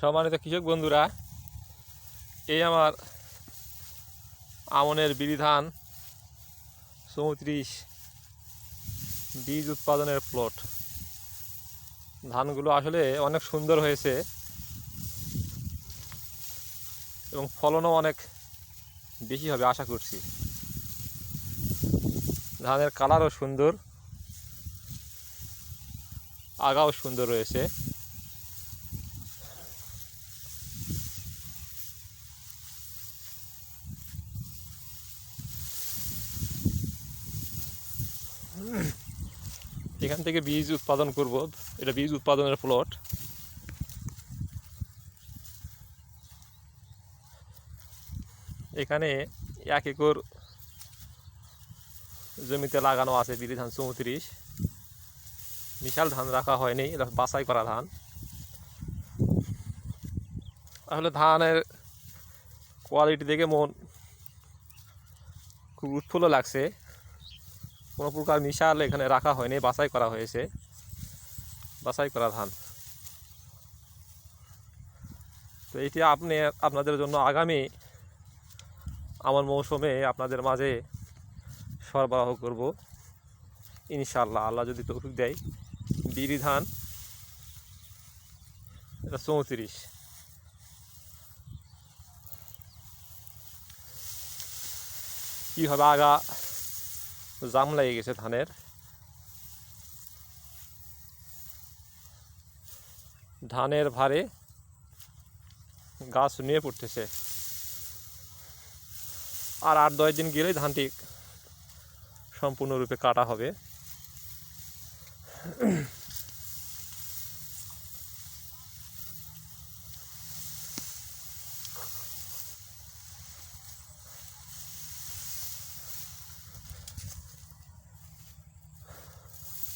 সম্মানিত কৃষক বন্ধুরা, এই আমার আমনের বিধান চৌত্রিশ বীজ উৎপাদনের প্লট। ধানগুলো আসলে অনেক সুন্দর হয়েছে এবং ফলনও অনেক বেশি হবে আশা করছি। ধানের কালারও সুন্দর, আগাও সুন্দর রয়েছে। এখান থেকে বীজ উৎপাদন করব। এটা বীজ উৎপাদনের প্লট এখানে এক একর জমিতে লাগানো আছে বিড়ি ধান চৌত্রিশ। বিশাল ধান রাখা হয়নি, এটা বাছাই করা ধান। আসলে ধানের কোয়ালিটি দেখে মন খুব উৎফুল্ল লাগছে। কোনো প্রকার মিশাল এখানে রাখা হয়নি, বাছাই করা হয়েছে। বাছাই করা ধান। তো এটি আপনি, আপনাদের জন্য আগামী আমার মৌসুমে আপনাদের মাঝে সরবরাহ করব। ইনশাল্লাহ আল্লাহ যদি তৌফিক দেয়। বিড়ি ধান, এটা চৌত্রিশ। কীভাবে আগা জাম লাগে গেছে ধানের। ধানের ভারে গাছ নিয়ে পড়তেছে। আর আট দশ দিন গেলেই ধানটি সম্পূর্ণরূপে কাটা হবে।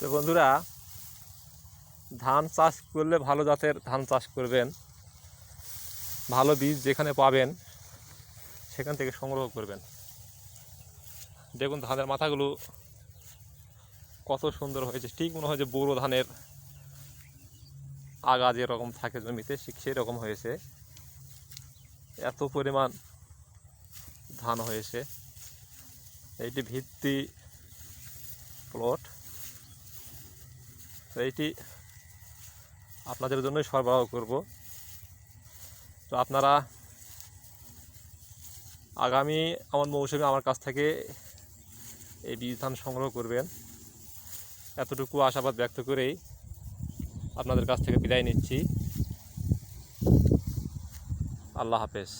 তো বন্ধুরা, ধান চাষ করলে ভালো জাতের ধান চাষ করবেন। ভালো বীজ যেখানে পাবেন, সেখান থেকে সংগ্রহ করবেন। দেখুন ধানের মাথাগুলো কত সুন্দর হয়েছে। ঠিক মনে হয় যে বোরো ধানের আগা যেরকম থাকে জমিতে, ঠিক সেই রকম হয়েছে। এত পরিমাণ ধান হয়েছে। এইটি ভিত্তি প্লট তো এইটি আপনাদের জন্যই সরবরাহ করব। তো আপনারা আগামী আমার মৌসুমে আমার কাছ থেকে এই বীজ ধান সংগ্রহ করবেন। এতটুকু আশাবাদ ব্যক্ত করেই আপনাদের কাছ থেকে বিদায় নিচ্ছি। আল্লাহ হাফেজ।